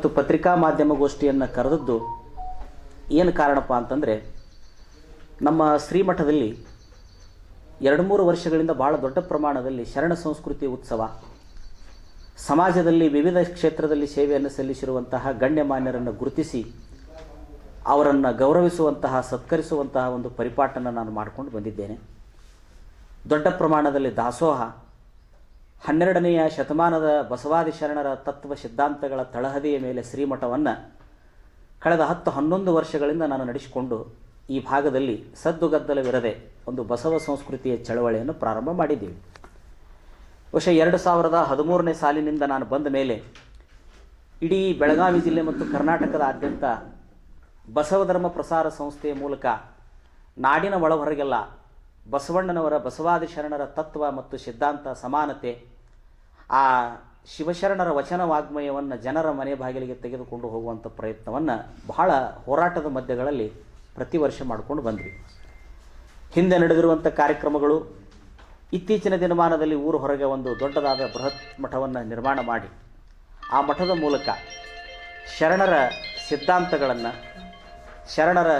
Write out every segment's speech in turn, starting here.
ಇವತ್ತು ಪತ್ರಿಕಾ ಮಾಧ್ಯಮಗೋಷ್ಠಿಯನ್ನು ಕರೆದದ್ದು ಏನು ಕಾರಣಪ್ಪ ಅಂತಂದರೆ, ನಮ್ಮ ಶ್ರೀಮಠದಲ್ಲಿ ಎರಡು ಮೂರು ವರ್ಷಗಳಿಂದ ಭಾಳ ದೊಡ್ಡ ಪ್ರಮಾಣದಲ್ಲಿ ಶರಣ ಸಂಸ್ಕೃತಿ ಉತ್ಸವ, ಸಮಾಜದಲ್ಲಿ ವಿವಿಧ ಕ್ಷೇತ್ರದಲ್ಲಿ ಸೇವೆಯನ್ನು ಸಲ್ಲಿಸಿರುವಂತಹ ಗಣ್ಯಮಾನ್ಯರನ್ನು ಗುರುತಿಸಿ ಅವರನ್ನು ಗೌರವಿಸುವಂತಹ, ಸತ್ಕರಿಸುವಂತಹ ಒಂದು ಪರಿಪಾಠನ ನಾನು ಮಾಡಿಕೊಂಡು ಬಂದಿದ್ದೇನೆ. ದೊಡ್ಡ ಪ್ರಮಾಣದಲ್ಲಿ ದಾಸೋಹ ಹನ್ನೆರಡನೆಯ ಶತಮಾನದ ಬಸವಾದಿ ಶರಣರ ತತ್ವ ಸಿದ್ಧಾಂತಗಳ ತಳಹದಿಯ ಮೇಲೆ ಶ್ರೀಮಠವನ್ನು ಕಳೆದ ಹತ್ತು ಹನ್ನೊಂದು ವರ್ಷಗಳಿಂದ ನಾನು ನಡೆಸಿಕೊಂಡು ಈ ಭಾಗದಲ್ಲಿ ಸದ್ದುಗದ್ದಲವಿರದೆ ಒಂದು ಬಸವ ಸಂಸ್ಕೃತಿಯ ಚಳವಳಿಯನ್ನು ಪ್ರಾರಂಭ ಮಾಡಿದ್ದೀವಿ. ವರ್ಷ ಎರಡು ಸಾವಿರದ ಹದಿಮೂರನೇ ಸಾಲಿನಿಂದ ನಾನು ಬಂದ ಮೇಲೆ ಇಡೀ ಬೆಳಗಾವಿ ಜಿಲ್ಲೆ ಮತ್ತು ಕರ್ನಾಟಕದಾದ್ಯಂತ ಬಸವ ಧರ್ಮ ಪ್ರಸಾರ ಸಂಸ್ಥೆಯ ಮೂಲಕ ನಾಡಿನ ಒಳಹೊರಗೆಲ್ಲ ಬಸವಣ್ಣನವರ ಬಸವಾದಿ ಶರಣರ ತತ್ವ ಮತ್ತು ಸಿದ್ಧಾಂತ ಸಮಾನತೆ, ಆ ಶಿವಶರಣರ ವಚನ ವಾಗ್ಮಯವನ್ನು ಜನರ ಮನೆ ಬಾಗಿಲಿಗೆ ತೆಗೆದುಕೊಂಡು ಹೋಗುವಂಥ ಪ್ರಯತ್ನವನ್ನು ಬಹಳ ಹೋರಾಟದ ಮಧ್ಯಗಳಲ್ಲಿ ಪ್ರತಿ ವರ್ಷ ಮಾಡಿಕೊಂಡು ಬಂದ್ವಿ. ಹಿಂದೆ ನಡೆದಿರುವಂಥ ಕಾರ್ಯಕ್ರಮಗಳು, ಇತ್ತೀಚಿನ ದಿನಮಾನದಲ್ಲಿ ಊರು ಹೊರಗೆ ಒಂದು ದೊಡ್ಡದಾದ ಬೃಹತ್ ಮಠವನ್ನು ನಿರ್ಮಾಣ ಮಾಡಿ, ಆ ಮಠದ ಮೂಲಕ ಶರಣರ ಸಿದ್ಧಾಂತಗಳನ್ನು, ಶರಣರ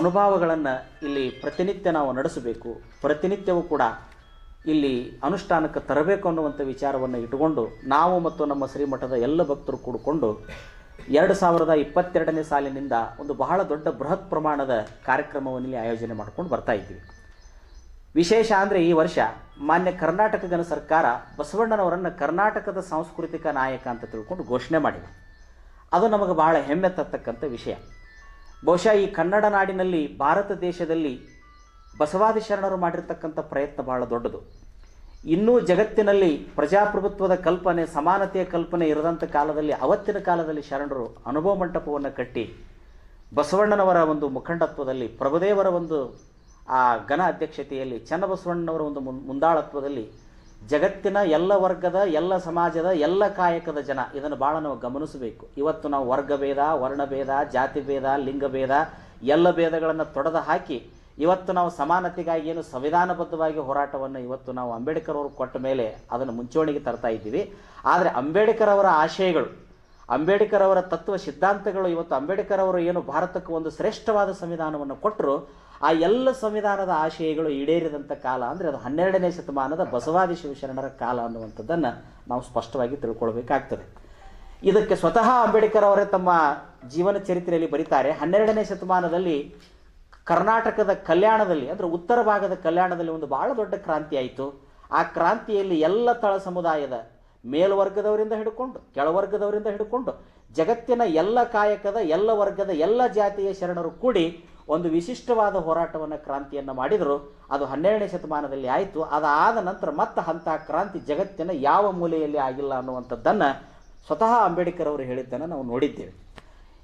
ಅನುಭವಗಳನ್ನು ಇಲ್ಲಿ ಪ್ರತಿನಿತ್ಯ ನಾವು ನಡೆಸಬೇಕು. ಪ್ರತಿನಿತ್ಯವೂ ಕೂಡ ಇಲ್ಲಿ ಅನುಷ್ಠಾನಕ್ಕೆ ತರಬೇಕು ಅನ್ನುವಂಥ ವಿಚಾರವನ್ನು ಇಟ್ಟುಕೊಂಡು ನಾವು ಮತ್ತು ನಮ್ಮ ಶ್ರೀಮಠದ ಎಲ್ಲ ಭಕ್ತರು ಕೂಡಿಕೊಂಡು ಎರಡು ಸಾವಿರದ ಇಪ್ಪತ್ತೆರಡನೇ ಸಾಲಿನಿಂದ ಒಂದು ಬಹಳ ದೊಡ್ಡ ಬೃಹತ್ ಪ್ರಮಾಣದ ಕಾರ್ಯಕ್ರಮವನ್ನು ಇಲ್ಲಿ ಆಯೋಜನೆ ಮಾಡ್ಕೊಂಡು ಬರ್ತಾ ಇದ್ದೀವಿ. ವಿಶೇಷ ಅಂದರೆ ಈ ವರ್ಷ ಮಾನ್ಯ ಕರ್ನಾಟಕ ಗಣ ಸರ್ಕಾರ ಬಸವಣ್ಣನವರನ್ನು ಕರ್ನಾಟಕದ ಸಾಂಸ್ಕೃತಿಕ ನಾಯಕ ಅಂತ ತಿಳ್ಕೊಂಡು ಘೋಷಣೆ ಮಾಡಿದೆ. ಅದು ನಮಗೆ ಬಹಳ ಹೆಮ್ಮೆ ತರ್ತಕ್ಕಂಥ ವಿಷಯ. ಬಹುಶಃ ಈ ಕನ್ನಡ ನಾಡಿನಲ್ಲಿ ಭಾರತ ದೇಶದಲ್ಲಿ ಬಸವಾದಿ ಶರಣರು ಮಾಡಿರ್ತಕ್ಕಂಥ ಪ್ರಯತ್ನ ಬಹಳ ದೊಡ್ಡದು. ಇನ್ನೂ ಜಗತ್ತಿನಲ್ಲಿ ಪ್ರಜಾಪ್ರಭುತ್ವದ ಕಲ್ಪನೆ, ಸಮಾನತೆಯ ಕಲ್ಪನೆ ಇರದಂಥ ಕಾಲದಲ್ಲಿ, ಅವತ್ತಿನ ಕಾಲದಲ್ಲಿ ಶರಣರು ಅನುಭವ ಮಂಟಪವನ್ನು ಕಟ್ಟಿ ಬಸವಣ್ಣನವರ ಒಂದು ಮುಖಂಡತ್ವದಲ್ಲಿ, ಪ್ರಭುದೇವರ ಒಂದು ಆ ಘನ ಅಧ್ಯಕ್ಷತೆಯಲ್ಲಿ, ಚನ್ನಬಸವಣ್ಣನವರ ಒಂದು ಮುಂದಾಳತ್ವದಲ್ಲಿ ಜಗತ್ತಿನ ಎಲ್ಲ ವರ್ಗದ, ಎಲ್ಲ ಸಮಾಜದ, ಎಲ್ಲ ಕಾಯಕದ ಜನ ಇದನ್ನು ಭಾಳ ನಾವು ಗಮನಿಸಬೇಕು. ಇವತ್ತು ನಾವು ವರ್ಗಭೇದ, ವರ್ಣಭೇದ ಜಾತಿ ಭೇದ ಲಿಂಗಭೇದ ಎಲ್ಲ ಭೇದಗಳನ್ನು ತೊಡೆದು ಹಾಕಿ ಇವತ್ತು ನಾವು ಸಮಾನತೆಗಾಗಿ ಏನು ಸಂವಿಧಾನಬದ್ಧವಾಗಿ ಹೋರಾಟವನ್ನು ಇವತ್ತು ನಾವು ಅಂಬೇಡ್ಕರ್ ಅವರು ಕೊಟ್ಟ ಮೇಲೆ ಅದನ್ನು ಮುಂಚೂಣಿಗೆ ತರ್ತಾ ಇದ್ದೀವಿ. ಆದರೆ ಅಂಬೇಡ್ಕರ್ ಅವರ ಆಶಯಗಳು, ಅಂಬೇಡ್ಕರ್ ಅವರ ತತ್ವ ಸಿದ್ಧಾಂತಗಳು, ಇವತ್ತು ಅಂಬೇಡ್ಕರ್ ಅವರು ಏನು ಭಾರತಕ್ಕೆ ಒಂದು ಶ್ರೇಷ್ಠವಾದ ಸಂವಿಧಾನವನ್ನು ಕೊಟ್ಟರು ಆ ಎಲ್ಲ ಸಂವಿಧಾನದ ಆಶಯಗಳು ಈಡೇರಿದಂಥ ಕಾಲ ಅಂದರೆ ಅದು ಹನ್ನೆರಡನೇ ಶತಮಾನದ ಬಸವಾದಿ ಶಿವಶರಣರ ಕಾಲ ಅನ್ನುವಂಥದ್ದನ್ನು ನಾವು ಸ್ಪಷ್ಟವಾಗಿ ತಿಳ್ಕೊಳ್ಬೇಕಾಗ್ತದೆ. ಇದಕ್ಕೆ ಸ್ವತಃ ಅಂಬೇಡ್ಕರ್ ಅವರೇ ತಮ್ಮ ಜೀವನ ಚರಿತ್ರೆಯಲ್ಲಿ ಬರೀತಾರೆ. ಹನ್ನೆರಡನೇ ಶತಮಾನದಲ್ಲಿ ಕರ್ನಾಟಕದ ಕಲ್ಯಾಣದಲ್ಲಿ ಅಂದರೆ ಉತ್ತರ ಭಾಗದ ಕಲ್ಯಾಣದಲ್ಲಿ ಒಂದು ಬಹಳ ದೊಡ್ಡ ಕ್ರಾಂತಿ ಆಯಿತು. ಆ ಕ್ರಾಂತಿಯಲ್ಲಿ ಎಲ್ಲ ತಳ ಸಮುದಾಯದ ಮೇಲ್ವರ್ಗದವರಿಂದ ಹಿಡ್ಕೊಂಡು ಕೆಳವರ್ಗದವರಿಂದ ಹಿಡ್ಕೊಂಡು ಜಗತ್ತಿನ ಎಲ್ಲ ಕಾಯಕದ, ಎಲ್ಲ ವರ್ಗದ, ಎಲ್ಲ ಜಾತಿಯ ಶರಣರು ಕೂಡಿ ಒಂದು ವಿಶಿಷ್ಟವಾದ ಹೋರಾಟವನ್ನು ಕ್ರಾಂತಿಯನ್ನು ಮಾಡಿದರು. ಅದು ಹನ್ನೆರಡನೇ ಶತಮಾನದಲ್ಲಿ ಆಯಿತು. ಅದಾದ ನಂತರ ಮತ್ತೆ ಅಂತಹ ಕ್ರಾಂತಿ ಜಗತ್ತಿನ ಯಾವ ಮೂಲೆಯಲ್ಲಿ ಆಗಿಲ್ಲ ಅನ್ನುವಂಥದ್ದನ್ನು ಸ್ವತಃ ಅಂಬೇಡ್ಕರ್ ಅವರು ಹೇಳಿದ್ದನ್ನು ನಾವು ನೋಡಿದ್ದೇವೆ.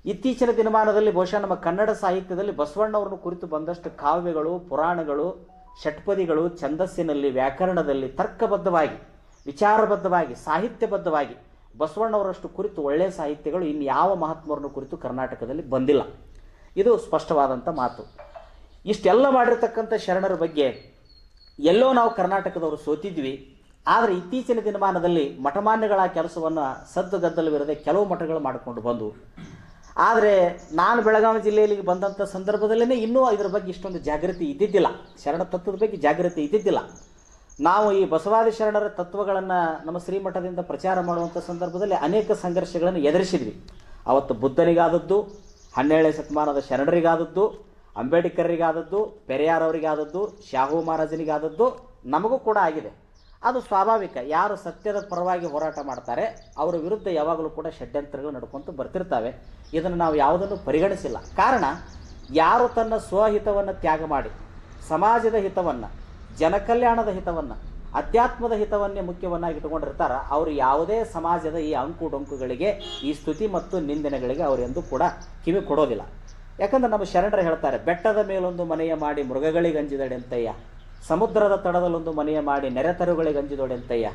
ಇತ್ತೀಚಿನ ದಿನಮಾನದಲ್ಲಿ ಬಹುಶಃ ನಮ್ಮ ಕನ್ನಡ ಸಾಹಿತ್ಯದಲ್ಲಿ ಬಸವಣ್ಣವ್ರನ್ನ ಕುರಿತು ಬಂದಷ್ಟು ಕಾವ್ಯಗಳು, ಪುರಾಣಗಳು, ಷಟ್ಪದಿಗಳು ಛಂದಸ್ಸಿನಲ್ಲಿ ವ್ಯಾಕರಣದಲ್ಲಿ ತರ್ಕಬದ್ಧವಾಗಿ, ವಿಚಾರಬದ್ಧವಾಗಿ, ಸಾಹಿತ್ಯಬದ್ಧವಾಗಿ ಬಸವಣ್ಣವರಷ್ಟು ಕುರಿತು ಒಳ್ಳೆಯ ಸಾಹಿತ್ಯಗಳು ಇನ್ನು ಯಾವ ಮಹಾತ್ಮರನ್ನು ಕುರಿತು ಕರ್ನಾಟಕದಲ್ಲಿ ಬಂದಿಲ್ಲ. ಇದು ಸ್ಪಷ್ಟವಾದಂಥ ಮಾತು. ಇಷ್ಟೆಲ್ಲ ಮಾಡಿರ್ತಕ್ಕಂಥ ಶರಣರ ಬಗ್ಗೆ ಎಲ್ಲೋ ನಾವು ಕರ್ನಾಟಕದವರು ಸೋತಿದ್ವಿ, ಆದರೆ ಇತ್ತೀಚಿನ ದಿನಮಾನದಲ್ಲಿ ಮಠಮಾನ್ಯಗಳ ಕೆಲಸವನ್ನು ಸದ್ದುಗದ್ದಲವಿರದೆ ಕೆಲವು ಮಠಗಳು ಮಾಡಿಕೊಂಡು ಬಂದವು. ಆದರೆ ನಾನು ಬೆಳಗಾವಿ ಜಿಲ್ಲೆಯಲ್ಲಿ ಬಂದಂಥ ಸಂದರ್ಭದಲ್ಲೇ ಇನ್ನೂ ಇದರ ಬಗ್ಗೆ ಇಷ್ಟೊಂದು ಜಾಗೃತಿ ಇದ್ದಿದ್ದಿಲ್ಲ. ಶರಣ ತತ್ವದ ಬಗ್ಗೆ ಜಾಗೃತಿ ಇದ್ದಿದ್ದಿಲ್ಲ. ನಾವು ಈ ಬಸವಾದಿ ಶರಣರ ತತ್ವಗಳನ್ನು ನಮ್ಮ ಶ್ರೀಮಠದಿಂದ ಪ್ರಚಾರ ಮಾಡುವಂಥ ಸಂದರ್ಭದಲ್ಲಿ ಅನೇಕ ಸಂಘರ್ಷಗಳನ್ನು ಎದುರಿಸಿದ್ವಿ. ಅವತ್ತು ಬುದ್ಧನಿಗಾದದ್ದು ಹನ್ನೆರಡನೇ ಶತಮಾನದ ಶರಣರಿಗಾದದ್ದು, ಅಂಬೇಡ್ಕರ್ರಿಗಾದದ್ದು, ಪೆರಿಯಾರವರಿಗಾದದ್ದು, ಶಾಹು ಮಹಾರಾಜನಿಗಾದದ್ದು ನಮಗೂ ಕೂಡ ಆಗಿದೆ. ಅದು ಸ್ವಾಭಾವಿಕ. ಯಾರು ಸತ್ಯದ ಪರವಾಗಿ ಹೋರಾಟ ಮಾಡ್ತಾರೆ, ಅವರ ವಿರುದ್ಧ ಯಾವಾಗಲೂ ಕೂಡ ಷಡ್ಯಂತ್ರಗಳು ನಡ್ಕೊಂತ ಬರ್ತಿರ್ತವೆ. ಇದನ್ನು ನಾವು ಯಾವುದನ್ನು ಪರಿಗಣಿಸಿಲ್ಲ. ಕಾರಣ, ಯಾರು ತನ್ನ ಸ್ವಹಿತವನ್ನು ತ್ಯಾಗ ಮಾಡಿ, ಸಮಾಜದ ಹಿತವನ್ನು, ಜನಕಲ್ಯಾಣದ ಹಿತವನ್ನು ಅಧ್ಯಾತ್ಮದ ಹಿತವನ್ನೇ ಮುಖ್ಯವನ್ನಾಗಿ ಇಟ್ಟುಕೊಂಡಿರ್ತಾರ, ಅವರು ಯಾವುದೇ ಸಮಾಜದ ಈ ಅಂಕು ಡೊಂಕುಗಳಿಗೆ ಈ ಸ್ತುತಿ ಮತ್ತು ನಿಂದನೆಗಳಿಗೆ ಅವರು ಎಂದೂ ಕೂಡ ಕಿವಿ ಕೊಡೋದಿಲ್ಲ. ಯಾಕಂದ್ರೆ ನಮ್ಮ ಶರಣರು ಹೇಳ್ತಾರೆ, ಬೆಟ್ಟದ ಮೇಲೊಂದು ಮನೆಯ ಮಾಡಿ ಮೃಗಗಳಿಗೆ ಅಂಜಿದಡೆಂತಯ್ಯ, ಸಮುದ್ರದ ತಡದಲ್ಲೊಂದು ಮನೆಯ ಮಾಡಿ ನೆರೆತರುಗಳಿಗೆ ಅಂಜಿದೊಡೆಂತಯ್ಯ,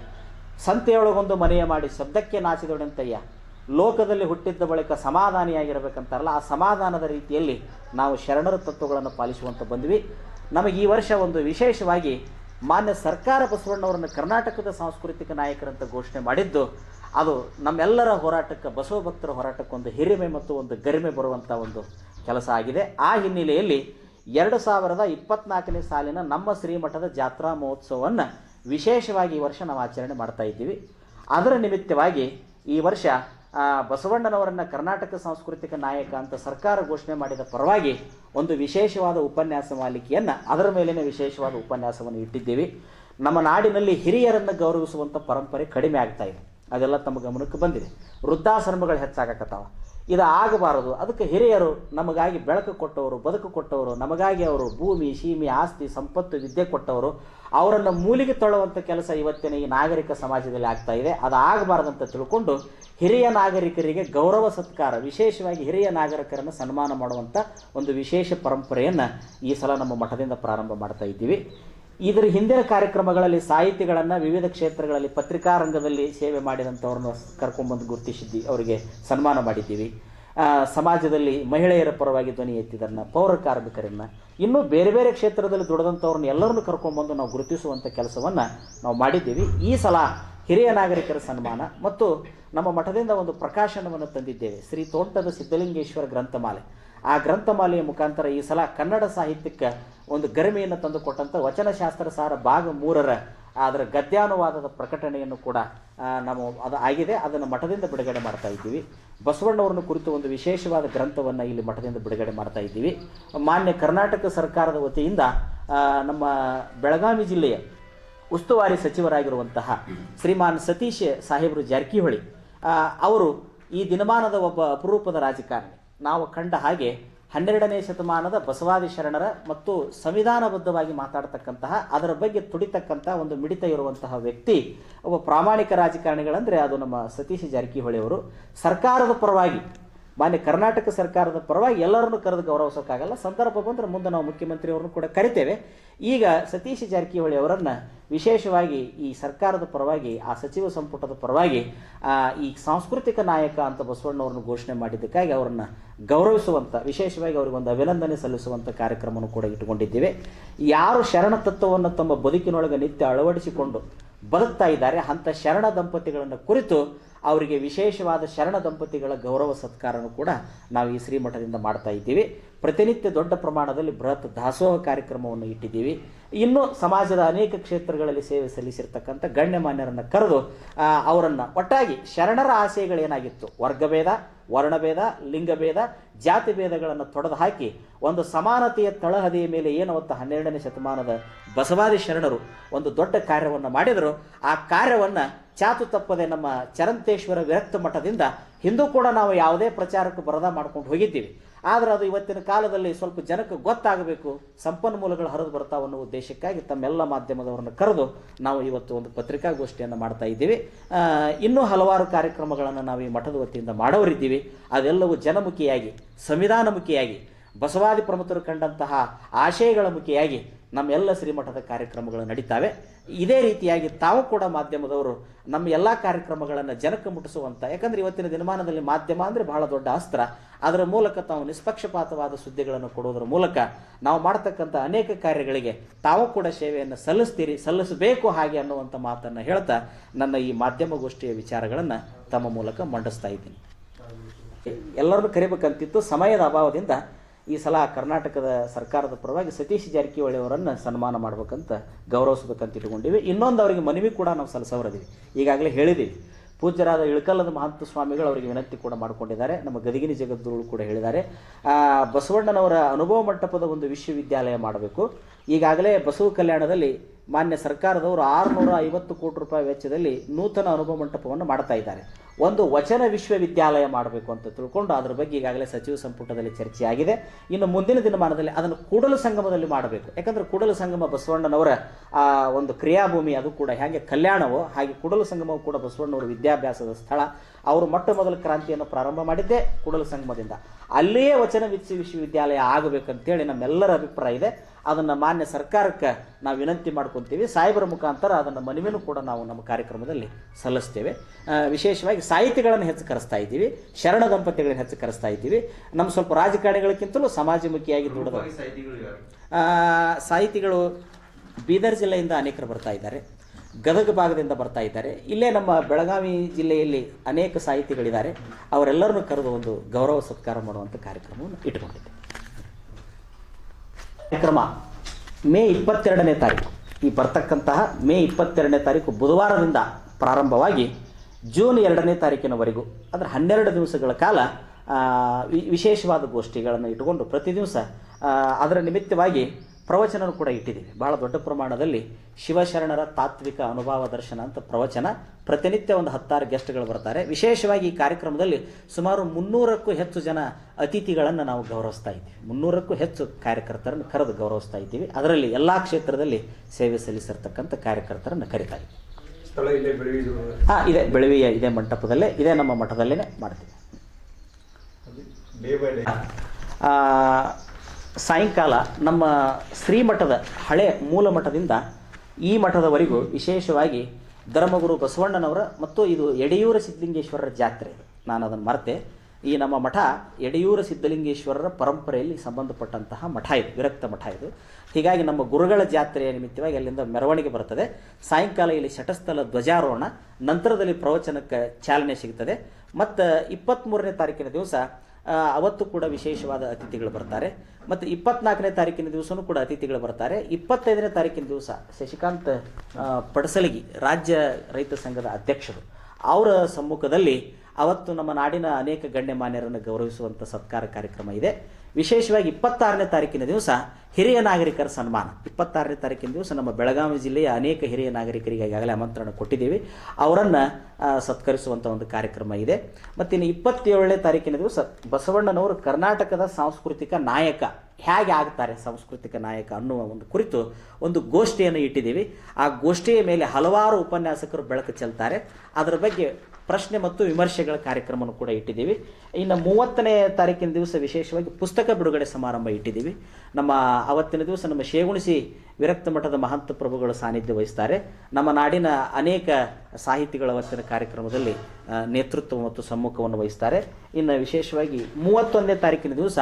ಸಂತೆಯೊಳಗೊಂದು ಮನೆಯ ಮಾಡಿ ಶಬ್ದಕ್ಕೆ ನಾಚಿದೊಡೆಂತಯ್ಯ, ಲೋಕದಲ್ಲಿ ಹುಟ್ಟಿದ್ದ ಬಳಿಕ ಸಮಾಧಾನಿಯಾಗಿರಬೇಕಂತಾರಲ್ಲ, ಆ ಸಮಾಧಾನದ ರೀತಿಯಲ್ಲಿ ನಾವು ಶರಣರ ತತ್ವಗಳನ್ನು ಪಾಲಿಸುವಂತ ಬಂದ್ವಿ. ನಮಗೆ ಈ ವರ್ಷ ಒಂದು ವಿಶೇಷವಾಗಿ ಮಾನ್ಯ ಸರ್ಕಾರ ಬಸವಣ್ಣವರನ್ನು ಕರ್ನಾಟಕದ ಸಾಂಸ್ಕೃತಿಕ ನಾಯಕರಂತ ಘೋಷಣೆ ಮಾಡಿದ್ದು, ಅದು ನಮ್ಮೆಲ್ಲರ ಹೋರಾಟಕ್ಕೆ, ಬಸವ ಭಕ್ತರ ಹೋರಾಟಕ್ಕೆ ಒಂದು ಹಿರಿಮೆ ಮತ್ತು ಒಂದು ಗರಿಮೆ ಬರುವಂಥ ಒಂದು ಕೆಲಸ ಆಗಿದೆ. ಆ ಹಿನ್ನೆಲೆಯಲ್ಲಿ ಎರಡು ಸಾವಿರದ ಇಪ್ಪತ್ನಾಲ್ಕನೇ ಸಾಲಿನ ನಮ್ಮ ಶ್ರೀಮಠದ ಜಾತ್ರಾ ಮಹೋತ್ಸವವನ್ನು ವಿಶೇಷವಾಗಿ ಈ ವರ್ಷ ನಾವು ಆಚರಣೆ ಮಾಡ್ತಾ ಇದ್ದೀವಿ. ಅದರ ನಿಮಿತ್ತವಾಗಿ ಈ ವರ್ಷ ಆ, ಬಸವಣ್ಣನವರನ್ನು ಕರ್ನಾಟಕ ಸಾಂಸ್ಕೃತಿಕ ನಾಯಕ ಅಂತ ಸರ್ಕಾರ ಘೋಷಣೆ ಮಾಡಿದ ಪರವಾಗಿ ಒಂದು ವಿಶೇಷವಾದ ಉಪನ್ಯಾಸ ಮಾಲಿಕೆಯನ್ನು ಅದರ ಮೇಲಿನ ವಿಶೇಷವಾದ ಉಪನ್ಯಾಸವನ್ನು ಇಟ್ಟಿದ್ದೀವಿ. ನಮ್ಮ ನಾಡಿನಲ್ಲಿ ಹಿರಿಯರನ್ನು ಗೌರವಿಸುವಂಥ ಪರಂಪರೆ ಕಡಿಮೆ ಆಗ್ತಾ ಇದೆ. ಅದೆಲ್ಲ ತಮ್ಮ ಗಮನಕ್ಕೆ ಬಂದಿದೆ. ವೃದ್ಧಾಶ್ರಮಗಳು ಹೆಚ್ಚಾಗಕತ್ತಾವ. ಇದು ಆಗಬಾರದು ಅದಕ್ಕೆ ಹಿರಿಯರು ನಮಗಾಗಿ ಬೆಳಕು ಕೊಟ್ಟವರು, ಬದುಕು ಕೊಟ್ಟವರು, ನಮಗಾಗಿ ಅವರು ಭೂಮಿ ಸೀಮೆ ಆಸ್ತಿ, ಸಂಪತ್ತು, ವಿದ್ಯೆ ಕೊಟ್ಟವರು, ಅವರನ್ನು ಮೂಲಿಗೆ ತಳ್ಳುವಂಥ ಕೆಲಸ ಇವತ್ತಿನ ಈ ನಾಗರಿಕ ಸಮಾಜದಲ್ಲಿ ಆಗ್ತಾ ಇದೆ. ಅದು ಆಗಬಾರ್ದಂತ ತಿಳ್ಕೊಂಡು ಹಿರಿಯ ನಾಗರಿಕರಿಗೆ ಗೌರವ ಸತ್ಕಾರ, ವಿಶೇಷವಾಗಿ ಹಿರಿಯ ನಾಗರಿಕರನ್ನು ಸನ್ಮಾನ ಮಾಡುವಂಥ ಒಂದು ವಿಶೇಷ ಪರಂಪರೆಯನ್ನು ಈ ಸಲ ನಮ್ಮ ಮಠದಿಂದ ಪ್ರಾರಂಭ ಮಾಡ್ತಾ ಇದ್ದೀವಿ. ಇದರ ಹಿಂದಿನ ಕಾರ್ಯಕ್ರಮಗಳಲ್ಲಿ ಸಾಹಿತಿಗಳನ್ನು ವಿವಿಧ ಕ್ಷೇತ್ರಗಳಲ್ಲಿ ಪತ್ರಿಕಾ ರಂಗದಲ್ಲಿ ಸೇವೆ ಮಾಡಿದಂಥವ್ರನ್ನ ಕರ್ಕೊಂಡ್ಬಂದು ಗುರುತಿಸಿದ್ವಿ, ಅವರಿಗೆ ಸನ್ಮಾನ ಮಾಡಿದ್ದೀವಿ. ಸಮಾಜದಲ್ಲಿ ಮಹಿಳೆಯರ ಪರವಾಗಿ ಧ್ವನಿ ಎತ್ತಿದರನ್ನ ಪೌರ ಕಾರ್ಮಿಕರನ್ನ, ಇನ್ನೂ ಬೇರೆ ಬೇರೆ ಕ್ಷೇತ್ರದಲ್ಲಿ ದುಡಿದಂಥವ್ರನ್ನ ಎಲ್ಲರನ್ನು ಕರ್ಕೊಂಡ್ಬಂದು ನಾವು ಗುರುತಿಸುವಂಥ ಕೆಲಸವನ್ನು ನಾವು ಮಾಡಿದ್ದೀವಿ. ಈ ಸಲ ಹಿರಿಯ ನಾಗರಿಕರ ಸನ್ಮಾನ ಮತ್ತು ನಮ್ಮ ಮಠದಿಂದ ಒಂದು ಪ್ರಕಾಶನವನ್ನು ತಂದಿದ್ದೇವೆ. ಶ್ರೀ ತೋಂಟದ ಸಿದ್ಧಲಿಂಗೇಶ್ವರ ಗ್ರಂಥಮಾಲೆ. ಆ ಗ್ರಂಥಮಾಲೆಯ ಮುಖಾಂತರ ಈ ಸಲ ಕನ್ನಡ ಸಾಹಿತ್ಯಕ್ಕೆ ಒಂದು ಗರಿಮೆಯನ್ನು ತಂದುಕೊಟ್ಟಂಥ ವಚನಶಾಸ್ತ್ರ ಸಾರ ಭಾಗ ಮೂರರ ಅದರ ಗದ್ಯಾನುವಾದದ ಪ್ರಕಟಣೆಯನ್ನು ಕೂಡ ನಾವು ಅದು ಆಗಿದೆ. ಅದನ್ನು ಮಠದಿಂದ ಬಿಡುಗಡೆ ಮಾಡ್ತಾ ಇದ್ದೀವಿ. ಬಸವಣ್ಣವರನ್ನು ಕುರಿತು ಒಂದು ವಿಶೇಷವಾದ ಗ್ರಂಥವನ್ನು ಇಲ್ಲಿ ಮಠದಿಂದ ಬಿಡುಗಡೆ ಮಾಡ್ತಾ ಇದ್ದೀವಿ. ಮಾನ್ಯ ಕರ್ನಾಟಕ ಸರ್ಕಾರದ ವತಿಯಿಂದ ನಮ್ಮ ಬೆಳಗಾವಿ ಜಿಲ್ಲೆಯ ಉಸ್ತುವಾರಿ ಸಚಿವರಾಗಿರುವಂತಹ ಶ್ರೀಮಾನ್ ಸತೀಶ್ ಸಾಹೇಬರು ಜಾರಕಿಹೊಳಿ ಅವರು ಈ ದಿನಮಾನದ ಒಬ್ಬ ಅಪರೂಪದ ರಾಜಕಾರಣಿ. ನಾವು ಕಂಡ ಹಾಗೆ ಹನ್ನೆರಡನೇ ಶತಮಾನದ ಬಸವಾದಿ ಶರಣರ ಮತ್ತು ಸಂವಿಧಾನಬದ್ಧವಾಗಿ ಮಾತಾಡ್ತಕ್ಕಂತಹ, ಅದರ ಬಗ್ಗೆ ತುಡಿತಕ್ಕಂತಹ ಒಂದು ಮಿಡಿತ ಇರುವಂತಹ ವ್ಯಕ್ತಿ, ಒಬ್ಬ ಪ್ರಾಮಾಣಿಕ ರಾಜಕಾರಣಿಗಳಂದರೆ ಅದು ನಮ್ಮ ಸತೀಶ್ ಜಾರಕಿಹೊಳಿ ಅವರು. ಸರ್ಕಾರದ ಪರವಾಗಿ ಮಾನ್ಯ ಕರ್ನಾಟಕ ಸರ್ಕಾರದ ಪರವಾಗಿ ಎಲ್ಲರನ್ನು ಕರೆದು ಗೌರವಿಸೋಕ್ಕಾಗಲ್ಲ. ಸಂದರ್ಭ ಬಂದರೆ ಮುಂದೆ ನಾವು ಮುಖ್ಯಮಂತ್ರಿಯವರನ್ನು ಕೂಡ ಕರಿತೇವೆ. ಈಗ ಸತೀಶ್ ಜಾರಕಿಹೊಳಿ ಅವರನ್ನು ವಿಶೇಷವಾಗಿ ಈ ಸರ್ಕಾರದ ಪರವಾಗಿ, ಆ ಸಚಿವ ಸಂಪುಟದ ಪರವಾಗಿ ಈ ಸಾಂಸ್ಕೃತಿಕ ನಾಯಕ ಅಂತ ಬಸವಣ್ಣವ್ರನ್ನ ಘೋಷಣೆ ಮಾಡಿದ್ದಕ್ಕಾಗಿ ಅವರನ್ನು ಗೌರವಿಸುವಂಥ ವಿಶೇಷವಾಗಿ ಅವರಿಗೆ ಒಂದು ಅಭಿನಂದನೆ ಸಲ್ಲಿಸುವಂಥ ಕಾರ್ಯಕ್ರಮವನ್ನು ಕೂಡ ಇಟ್ಟುಕೊಂಡಿದ್ದೇವೆ. ಯಾರು ಶರಣ ತತ್ವವನ್ನು ತಮ್ಮ ಬದುಕಿನೊಳಗೆ ನಿತ್ಯ ಅಳವಡಿಸಿಕೊಂಡು ಬದುಕ್ತಾ ಇದ್ದಾರೆ, ಅಂಥ ಶರಣ ದಂಪತಿಗಳನ್ನು ಕುರಿತು ಅವರಿಗೆ ವಿಶೇಷವಾದ ಶರಣ ದಂಪತಿಗಳ ಗೌರವ ಸತ್ಕಾರನೂ ಕೂಡ ನಾವು ಈ ಶ್ರೀಮಠದಿಂದ ಮಾಡ್ತಾ ಇದ್ದೀವಿ. ಪ್ರತಿನಿತ್ಯ ದೊಡ್ಡ ಪ್ರಮಾಣದಲ್ಲಿ ಬೃಹತ್ ದಾಸೋಹ ಕಾರ್ಯಕ್ರಮವನ್ನು ಇಟ್ಟಿದ್ದೀವಿ. ಇನ್ನು ಸಮಾಜದ ಅನೇಕ ಕ್ಷೇತ್ರಗಳಲ್ಲಿ ಸೇವೆ ಸಲ್ಲಿಸಿರ್ತಕ್ಕಂಥ ಗಣ್ಯಮಾನ್ಯರನ್ನು ಕರೆದು ಅವರನ್ನು ಒಟ್ಟಾಗಿ ಶರಣರ ಆಶಯಗಳೇನಾಗಿತ್ತು ವರ್ಗಭೇದ, ವರ್ಣಭೇದ, ಲಿಂಗಭೇದ, ಜಾತಿ ಭೇದಗಳನ್ನು ತೊಡೆದು ಹಾಕಿ ಒಂದು ಸಮಾನತೆಯ ತಳಹದಿಯ ಮೇಲೆ ಏನು ಹನ್ನೆರಡನೇ ಶತಮಾನದ ಬಸವಾದಿ ಶರಣರು ಒಂದು ದೊಡ್ಡ ಕಾರ್ಯವನ್ನು ಮಾಡಿದರು. ಆ ಕಾರ್ಯವನ್ನು ಚಾತು ತಪ್ಪದೆ ನಮ್ಮ ಚರಂತೇಶ್ವರ ವಿರಕ್ತ ಮಠದಿಂದ ಹಿಂದೂ ಕೂಡ ನಾವು ಯಾವುದೇ ಪ್ರಚಾರಕ್ಕೆ ಬರದ ಮಾಡ್ಕೊಂಡು ಹೋಗಿದ್ದೀವಿ. ಆದರೆ ಅದು ಇವತ್ತಿನ ಕಾಲದಲ್ಲಿ ಸ್ವಲ್ಪ ಜನಕ್ಕೆ ಗೊತ್ತಾಗಬೇಕು, ಸಂಪನ್ಮೂಲಗಳು ಹರಿದು ಬರ್ತಾವ ಅನ್ನೋ ಉದ್ದೇಶಕ್ಕಾಗಿ ತಮ್ಮೆಲ್ಲ ಮಾಧ್ಯಮದವರನ್ನು ಕರೆದು ನಾವು ಇವತ್ತು ಒಂದು ಪತ್ರಿಕಾಗೋಷ್ಠಿಯನ್ನು ಮಾಡ್ತಾ ಇದ್ದೀವಿ. ಇನ್ನೂ ಹಲವಾರು ಕಾರ್ಯಕ್ರಮಗಳನ್ನು ನಾವು ಈ ಮಠದ ವತಿಯಿಂದ ಮಾಡೋರಿದ್ದೀವಿ. ಅದೆಲ್ಲವೂ ಜನಮುಖಿಯಾಗಿ, ಸಂವಿಧಾನಮುಖಿಯಾಗಿ, ಬಸವಾದಿ ಪ್ರಮುಖರು ಕಂಡಂತಹ ಆಶಯಗಳ ಮುಖಿಯಾಗಿ ನಮ್ಮೆಲ್ಲ ಶ್ರೀಮಠದ ಕಾರ್ಯಕ್ರಮಗಳು ನಡೀತಾವೆ. ಇದೇ ರೀತಿಯಾಗಿ ತಾವು ಕೂಡ ಮಾಧ್ಯಮದವರು ನಮ್ಮ ಎಲ್ಲ ಕಾರ್ಯಕ್ರಮಗಳನ್ನು ಜನಕ್ಕೆ ಮುಟ್ಟಿಸುವಂಥ ಯಾಕಂದರೆ ಇವತ್ತಿನ ದಿನಮಾನದಲ್ಲಿ ಮಾಧ್ಯಮ ಅಂದರೆ ಬಹಳ ದೊಡ್ಡ ಅಸ್ತ್ರ. ಅದರ ಮೂಲಕ ತಾವು ನಿಷ್ಪಕ್ಷಪಾತವಾದ ಸುದ್ದಿಗಳನ್ನು ಕೊಡುವುದರ ಮೂಲಕ ನಾವು ಮಾಡ್ತಕ್ಕಂಥ ಅನೇಕ ಕಾರ್ಯಗಳಿಗೆ ತಾವು ಕೂಡ ಸೇವೆಯನ್ನು ಸಲ್ಲಿಸ್ತೀರಿ, ಸಲ್ಲಿಸಬೇಕು ಹಾಗೆ ಅನ್ನುವಂಥ ಮಾತನ್ನು ಹೇಳ್ತಾ ನನ್ನ ಈ ಮಾಧ್ಯಮಗೋಷ್ಠಿಯ ವಿಚಾರಗಳನ್ನು ತಮ್ಮ ಮೂಲಕ ಮಂಡಿಸ್ತಾ ಇದ್ದೀನಿ. ಎಲ್ಲರನ್ನು ಕರಿಬೇಕಂತಿತ್ತು. ಸಮಯದ ಅಭಾವದಿಂದ ಈ ಸಲ ಕರ್ನಾಟಕದ ಸರ್ಕಾರದ ಪರವಾಗಿ ಸತೀಶ್ ಜಾರಕಿಹೊಳಿ ಅವರನ್ನು ಸನ್ಮಾನ ಮಾಡ್ಬೇಕಂತ ಗೌರವಿಸಬೇಕಂತ ಇಟ್ಕೊಂಡಿವಿ ಇನ್ನೊಂದು ಅವರಿಗೆ ಮನವಿ ಕೂಡ ನಾವು ಸಲ್ಲಿಸವರದೀವಿ ಈಗಾಗಲೇ ಹೇಳಿದ್ದೀವಿ ಪೂಜ್ಯರಾದ ಇಳಕಲ್ಲದ ಮಹಂತ ಸ್ವಾಮಿಗಳು ಅವರಿಗೆ ವಿನಂತಿ ಕೂಡ ಮಾಡಿಕೊಂಡಿದ್ದಾರೆ. ನಮ್ಮ ಗದಗಿನಿ ಜಗದ್ಗುರುಗಳು ಕೂಡ ಹೇಳಿದ್ದಾರೆ. ಬಸವಣ್ಣನವರ ಅನುಭವ ಮಂಟಪದ ಒಂದು ವಿಶ್ವವಿದ್ಯಾಲಯ ಮಾಡಬೇಕು. ಈಗಾಗಲೇ ಬಸವ ಕಲ್ಯಾಣದಲ್ಲಿ ಮಾನ್ಯ ಸರ್ಕಾರದವರು ಆರುನೂರ ಐವತ್ತು ಕೋಟಿ ರೂಪಾಯಿ ವೆಚ್ಚದಲ್ಲಿ ನೂತನ ಅನುಭವ ಮಂಟಪವನ್ನು ಮಾಡ್ತಾ ಇದ್ದಾರೆ. ಒಂದು ವಚನ ವಿಶ್ವವಿದ್ಯಾಲಯ ಮಾಡಬೇಕು ಅಂತ ತಿಳ್ಕೊಂಡು ಅದರ ಬಗ್ಗೆ ಈಗಾಗಲೇ ಸಚಿವ ಸಂಪುಟದಲ್ಲಿ ಚರ್ಚೆ ಆಗಿದೆ ಇನ್ನು ಮುಂದಿನ ದಿನಮಾನದಲ್ಲಿ ಅದನ್ನು ಕೂಡಲು ಸಂಗಮದಲ್ಲಿ ಮಾಡಬೇಕು. ಯಾಕಂದರೆ ಕೂಡಲು ಸಂಗಮ ಬಸವಣ್ಣನವರ ಆ, ಒಂದು ಕ್ರಿಯಾಭೂಮಿ ಅದು ಕೂಡ ಹೇಗೆ ಕಲ್ಯಾಣವೋ ಹಾಗೆ ಕೂಡಲು ಸಂಗಮವು ಕೂಡ ಬಸವಣ್ಣವರ ವಿದ್ಯಾಭ್ಯಾಸದ ಸ್ಥಳ. ಅವರು ಮೊಟ್ಟ ಮೊದಲ ಕ್ರಾಂತಿಯನ್ನು ಪ್ರಾರಂಭ ಮಾಡಿದ್ದೆ ಕೂಡಲು ಸಂಗಮದಿಂದ. ಅಲ್ಲಿಯೇ ವಚನ ವಿಶ್ವ ವಿಶ್ವವಿದ್ಯಾಲಯ ಆಗಬೇಕಂತೇಳಿ ನಮ್ಮೆಲ್ಲರ ಅಭಿಪ್ರಾಯ ಇದೆ. ಅದನ್ನು ಮಾನ್ಯ ಸರ್ಕಾರಕ್ಕೆ ನಾವು ವಿನಂತಿ ಮಾಡ್ಕೊತೀವಿ. ಸಾಹೇಬರ ಮುಖಾಂತರ ಅದನ್ನು ಮನವಿನೂ ಕೂಡ ನಾವು ನಮ್ಮ ಕಾರ್ಯಕ್ರಮದಲ್ಲಿ ಸಲ್ಲಿಸ್ತೇವೆ. ವಿಶೇಷವಾಗಿ ಸಾಹಿತಿಗಳನ್ನು ಹೆಚ್ಚು ಕರೆಸ್ತಾ ಇದ್ದೀವಿ. ಶರಣ ದಂಪತಿಗಳನ್ನು ಹೆಚ್ಚು ಕರೆಸ್ತಾ ಇದ್ದೀವಿ. ನಮ್ಮ ಸ್ವಲ್ಪ ರಾಜಕಾರಣಿಗಳಿಗಿಂತಲೂ ಸಮಾಜಮುಖಿಯಾಗಿ ದುಡಿದ ಸಾಹಿತಿಗಳು ಬೀದರ್ ಜಿಲ್ಲೆಯಿಂದ ಅನೇಕರು ಬರ್ತಾ ಇದ್ದಾರೆ. ಗದಗ ಭಾಗದಿಂದ ಬರ್ತಾ ಇದ್ದಾರೆ. ಇಲ್ಲೇ ನಮ್ಮ ಬೆಳಗಾವಿ ಜಿಲ್ಲೆಯಲ್ಲಿ ಅನೇಕ ಸಾಹಿತಿಗಳಿದ್ದಾರೆ. ಅವರೆಲ್ಲರನ್ನು ಕರೆದು ಒಂದು ಗೌರವ ಸತ್ಕಾರ ಮಾಡುವಂಥ ಕಾರ್ಯಕ್ರಮವನ್ನು ಇಟ್ಟುಕೊಂಡಿದ್ದೆ ಕಾರ್ಯಕ್ರಮ ಮೇ ಇಪ್ಪತ್ತೆರಡನೇ ತಾರೀಕು. ಈ ಬರ್ತಕ್ಕಂತಹ ಮೇ ಇಪ್ಪತ್ತೆರಡನೇ ತಾರೀಕು ಬುಧವಾರದಿಂದ ಪ್ರಾರಂಭವಾಗಿ ಜೂನ್ ಎರಡನೇ ತಾರೀಕಿನವರೆಗೂ, ಅಂದರೆ ಹನ್ನೆರಡು ದಿವಸಗಳ ಕಾಲ ವಿಶೇಷವಾದ ಗೋಷ್ಠಿಗಳನ್ನು ಇಟ್ಟುಕೊಂಡು ಪ್ರತಿ ದಿವಸ ಅದರ ನಿಮಿತ್ತವಾಗಿ ಪ್ರವಚನ ಕೂಡ ಇಟ್ಟಿದ್ದೀವಿ ಬಹಳ ದೊಡ್ಡ ಪ್ರಮಾಣದಲ್ಲಿ ಶಿವಶರಣರ ತಾತ್ವಿಕ ಅನುಭವ ದರ್ಶನ ಅಂತ ಪ್ರವಚನ. ಪ್ರತಿನಿತ್ಯ ಒಂದು ಹತ್ತಾರು ಗೆಸ್ಟ್ಗಳು ಬರ್ತಾರೆ. ವಿಶೇಷವಾಗಿ ಈ ಕಾರ್ಯಕ್ರಮದಲ್ಲಿ ಸುಮಾರು ಮುನ್ನೂರಕ್ಕೂ ಹೆಚ್ಚು ಜನ ಅತಿಥಿಗಳನ್ನು ನಾವು ಗೌರವಿಸ್ತಾ ಇದ್ದೀವಿ. ಮುನ್ನೂರಕ್ಕೂ ಹೆಚ್ಚು ಕಾರ್ಯಕರ್ತರನ್ನು ಕರೆದು ಗೌರವಿಸ್ತಾ ಇದ್ದೀವಿ. ಅದರಲ್ಲಿ ಎಲ್ಲ ಕ್ಷೇತ್ರದಲ್ಲಿ ಸೇವೆ ಸಲ್ಲಿಸಿರ್ತಕ್ಕಂಥ ಕಾರ್ಯಕರ್ತರನ್ನು ಕರಿತಾ ಇದ್ದೀವಿ. ಹಾಂ ಇದೆ. ಬೆಳವಿಯ ಇದೇ ಮಂಟಪದಲ್ಲೇ ಇದೇ ನಮ್ಮ ಮಠದಲ್ಲೇ ಮಾಡ್ತೀವಿ. ಸಾಯಂಕಾಲ ನಮ್ಮ ಶ್ರೀಮಠದ ಹಳೆ ಮೂಲ ಮಠದಿಂದ ಈ ಮಠದವರೆಗೂ ವಿಶೇಷವಾಗಿ ಧರ್ಮಗುರು ಬಸವಣ್ಣನವರ ಮತ್ತು ಇದು ಎಡೆಯೂರ ಸಿದ್ಧಲಿಂಗೇಶ್ವರರ ಜಾತ್ರೆ. ನಾನು ಅದನ್ನು ಮರೆತೆ. ಈ ನಮ್ಮ ಮಠ ಎಡೆಯೂರ ಸಿದ್ಧಲಿಂಗೇಶ್ವರರ ಪರಂಪರೆಯಲ್ಲಿ ಸಂಬಂಧಪಟ್ಟಂತಹ ಮಠ ಇದು, ವಿರಕ್ತ ಮಠ ಇದು. ಹೀಗಾಗಿ ನಮ್ಮ ಗುರುಗಳ ಜಾತ್ರೆಯ ನಿಮಿತ್ತವಾಗಿ ಅಲ್ಲಿಂದ ಮೆರವಣಿಗೆ ಬರ್ತದೆ ಸಾಯಂಕಾಲ ಇಲ್ಲಿ ಶಟಸ್ಥಲ ಧ್ವಜಾರೋಹಣ, ನಂತರದಲ್ಲಿ ಪ್ರವಚನಕ್ಕೆ ಚಾಲನೆ ಸಿಗ್ತದೆ. ಮತ್ತು ಇಪ್ಪತ್ತ್ಮೂರನೇ ತಾರೀಕಿನ ದಿವಸ ಅವತ್ತು ಕೂಡ ವಿಶೇಷವಾದ ಅತಿಥಿಗಳು ಬರ್ತಾರೆ. ಮತ್ತು ಇಪ್ಪತ್ನಾಲ್ಕನೇ ತಾರೀಕಿನ ದಿವಸವೂ ಕೂಡ ಅತಿಥಿಗಳು ಬರ್ತಾರೆ. ಇಪ್ಪತ್ತೈದನೇ ತಾರೀಕಿನ ದಿವಸ ಶಶಿಕಾಂತ್ ಪಡಸಲಗಿ ರಾಜ್ಯ ರೈತ ಸಂಘದ ಅಧ್ಯಕ್ಷರು. ಅವರ ಸಮ್ಮುಖದಲ್ಲಿ ಅವತ್ತು ನಮ್ಮ ನಾಡಿನ ಅನೇಕ ಗಣ್ಯಮಾನ್ಯರನ್ನು ಗೌರವಿಸುವಂಥ ಸತ್ಕಾರ ಕಾರ್ಯಕ್ರಮ ಇದೆ. ವಿಶೇಷವಾಗಿ ಇಪ್ಪತ್ತಾರನೇ ತಾರೀಕಿನ ದಿವಸ ಹಿರಿಯ ನಾಗರಿಕರ ಸನ್ಮಾನ. ಇಪ್ಪತ್ತಾರನೇ ತಾರೀಕಿನ ದಿವಸ ನಮ್ಮ ಬೆಳಗಾವಿ ಜಿಲ್ಲೆಯ ಅನೇಕ ಹಿರಿಯ ನಾಗರಿಕರಿಗೆ ಈಗಾಗಲೇ ಆಮಂತ್ರಣ ಕೊಟ್ಟಿದ್ದೀವಿ. ಅವರನ್ನು ಸತ್ಕರಿಸುವಂಥ ಒಂದು ಕಾರ್ಯಕ್ರಮ ಇದೆ. ಮತ್ತು ಇನ್ನು ಇಪ್ಪತ್ತೇಳನೇ ತಾರೀಕಿನ ದಿವಸ ಬಸವಣ್ಣನವರು ಕರ್ನಾಟಕದ ಸಾಂಸ್ಕೃತಿಕ ನಾಯಕ. ಹೇಗೆ ಆಗ್ತಾರೆ ಸಾಂಸ್ಕೃತಿಕ ನಾಯಕ ಅನ್ನುವ ಒಂದು ಕುರಿತು ಒಂದು ಗೋಷ್ಠಿಯನ್ನು ಇಟ್ಟಿದ್ದೀವಿ. ಆ ಗೋಷ್ಠಿಯ ಮೇಲೆ ಹಲವಾರು ಉಪನ್ಯಾಸಕರು ಬೆಳಕು ಚೆಲ್ತಾರೆ. ಅದರ ಬಗ್ಗೆ ಪ್ರಶ್ನೆ ಮತ್ತು ವಿಮರ್ಶೆಗಳ ಕಾರ್ಯಕ್ರಮವನ್ನು ಕೂಡ ಇಟ್ಟಿದ್ದೀವಿ. ಇನ್ನು ಮೂವತ್ತನೇ ತಾರೀಕಿನ ದಿವಸ ವಿಶೇಷವಾಗಿ ಪುಸ್ತಕ ಬಿಡುಗಡೆ ಸಮಾರಂಭ ಇಟ್ಟಿದ್ದೀವಿ. ನಮ್ಮ ಅವತ್ತಿನ ದಿವಸ ನಮ್ಮ ಶೇಗುಣಿಸಿ ವಿರಕ್ತ ಮಠದ ಮಹಂತ ಪ್ರಭುಗಳು ಸಾನ್ನಿಧ್ಯ ವಹಿಸ್ತಾರೆ. ನಮ್ಮ ನಾಡಿನ ಅನೇಕ ಸಾಹಿತಿಗಳ ಅವತ್ತಿನ ಕಾರ್ಯಕ್ರಮದಲ್ಲಿ ನೇತೃತ್ವ ಮತ್ತು ಸಮ್ಮುಖವನ್ನು ವಹಿಸ್ತಾರೆ. ಇನ್ನು ವಿಶೇಷವಾಗಿ ಮೂವತ್ತೊಂದನೇ ತಾರೀಕಿನ ದಿವಸ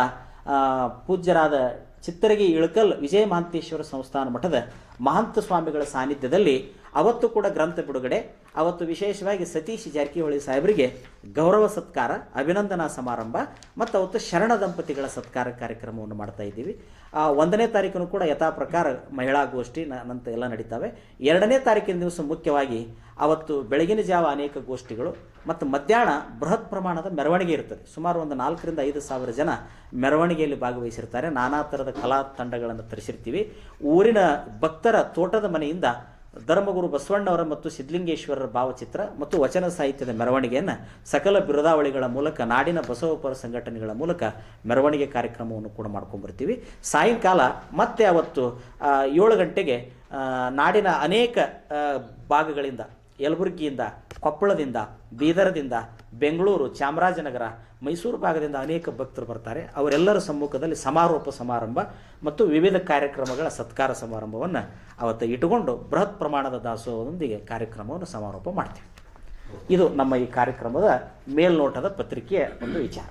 ಪೂಜ್ಯರಾದ ಚಿತ್ತರಗಿ ಇಳಕಲ್ ವಿಜಯ ಮಹಾಂತೇಶ್ವರ ಸಂಸ್ಥಾನ ಮಠದ ಮಹಂತ ಸ್ವಾಮಿಗಳ ಸಾನ್ನಿಧ್ಯದಲ್ಲಿ ಅವತ್ತು ಕೂಡ ಗ್ರಂಥ ಬಿಡುಗಡೆ ಅವತ್ತು ವಿಶೇಷವಾಗಿ ಸತೀಶ್ ಜಾರಕಿಹೊಳಿ ಸಾಹೇಬರಿಗೆ ಗೌರವ ಸತ್ಕಾರ ಅಭಿನಂದನಾ ಸಮಾರಂಭ ಮತ್ತು ಅವತ್ತು ಶರಣ ದಂಪತಿಗಳ ಸತ್ಕಾರ ಕಾರ್ಯಕ್ರಮವನ್ನು ಮಾಡ್ತಾ ಇದ್ದೀವಿ. ಆ, ಒಂದನೇ ತಾರೀಕನ್ನು ಕೂಡ ಯಥಾ ಪ್ರಕಾರ ಮಹಿಳಾ ಗೋಷ್ಠಿ ನಂತ ಎಲ್ಲ ನಡೀತವೆ. ಎರಡನೇ ತಾರೀಕಿನ ದಿವಸ ಮುಖ್ಯವಾಗಿ ಅವತ್ತು ಬೆಳಗಿನ ಜಾವ ಅನೇಕ ಗೋಷ್ಠಿಗಳು ಮತ್ತು ಮಧ್ಯಾಹ್ನ ಬೃಹತ್ ಪ್ರಮಾಣದ ಮೆರವಣಿಗೆ ಇರ್ತದೆ. ಸುಮಾರು ಒಂದು ನಾಲ್ಕರಿಂದ ಐದು ಸಾವಿರ ಜನ ಮೆರವಣಿಗೆಯಲ್ಲಿ ಭಾಗವಹಿಸಿರ್ತಾರೆ. ನಾನಾ ಥರದ ಕಲಾ ತಂಡಗಳನ್ನು ತರಿಸಿರ್ತೀವಿ. ಊರಿನ ಭಕ್ತರ ತೋಟದ ಮನೆಯಿಂದ ಧರ್ಮಗುರು ಬಸವಣ್ಣವರ ಮತ್ತು ಸಿದ್ಧಲಿಂಗೇಶ್ವರರ ಭಾವಚಿತ್ರ ಮತ್ತು ವಚನ ಸಾಹಿತ್ಯದ ಮೆರವಣಿಗೆಯನ್ನು ಸಕಲ ಬಿರುದಾವಳಿಗಳ ಮೂಲಕ, ನಾಡಿನ ಬಸವಪರ ಸಂಘಟನೆಗಳ ಮೂಲಕ ಮೆರವಣಿಗೆ ಕಾರ್ಯಕ್ರಮವನ್ನು ಕೂಡ ಮಾಡ್ಕೊಂಡ್ಬರ್ತೀವಿ. ಸಾಯಂಕಾಲ ಮತ್ತೆ ಅವತ್ತು ಏಳು ಗಂಟೆಗೆ ನಾಡಿನ ಅನೇಕ ಭಾಗಗಳಿಂದ ಯಲಬುರ್ಗಿಯಿಂದ, ಕೊಪ್ಪಳದಿಂದ, ಬೀದರದಿಂದ, ಬೆಂಗಳೂರು, ಚಾಮರಾಜನಗರ, ಮೈಸೂರು ಭಾಗದಿಂದ ಅನೇಕ ಭಕ್ತರು ಬರ್ತಾರೆ. ಅವರೆಲ್ಲರ ಸಮ್ಮುಖದಲ್ಲಿ ಸಮಾರೋಪ ಸಮಾರಂಭ ಮತ್ತು ವಿವಿಧ ಕಾರ್ಯಕ್ರಮಗಳ ಸತ್ಕಾರ ಸಮಾರಂಭವನ್ನು ಅವತ್ತು ಇಟ್ಟುಕೊಂಡು ಬೃಹತ್ ಪ್ರಮಾಣದ ದಾಸೋಹದೊಂದಿಗೆ ಕಾರ್ಯಕ್ರಮವನ್ನು ಸಮಾರೋಪ ಮಾಡ್ತೀವಿ. ಇದು ನಮ್ಮ ಈ ಕಾರ್ಯಕ್ರಮದ ಮೇಲ್ನೋಟದ ಪತ್ರಿಕೆಯ ಒಂದು ವಿಚಾರ.